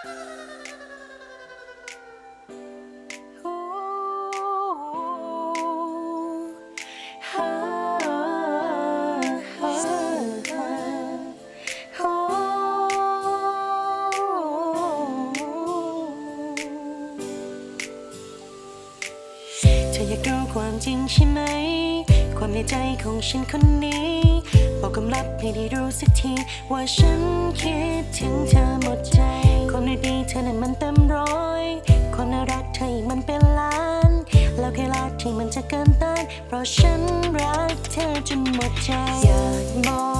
ธออยากรู้ความจริงใช่ไหม ความในใจของฉันคนนี้ บอกกำลับให้ได้รู้สักที ว่าฉันคิดถึงเธอหมดใจ ความในดีเธอนั้นมันเต็มร้อยความน่ารักเธออีกมันเป็นล้าน แล้วแค่รักที่มันจะเกินต้านเพราะฉันรักเธอจนหมดใจอยากบอก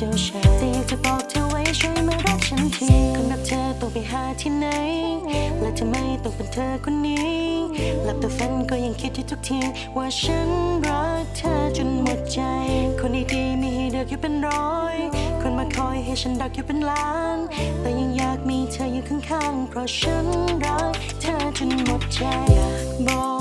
เจ้าชายแต่อยากจะบอกเธอไว้ช่วยมารักฉันทีคนแบบเธอต้องไปหาที่ไหน และทำไมต้องเป็นเธอคนนี้ หลับตาฝันก็ยังคิดที่ทุกที ว่าฉันรักเธอจนหมดใจ คนดีๆมีให้เลือกอยู่เป็นร้อย คนมาคอยให้ฉันรักอยู่เป็นล้าน แต่ยังอยากมีเธออยู่ข้างๆเพราะฉันรักเธอจนหมดใจอยากบอก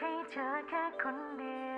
ให้เธอแค่คนเดียว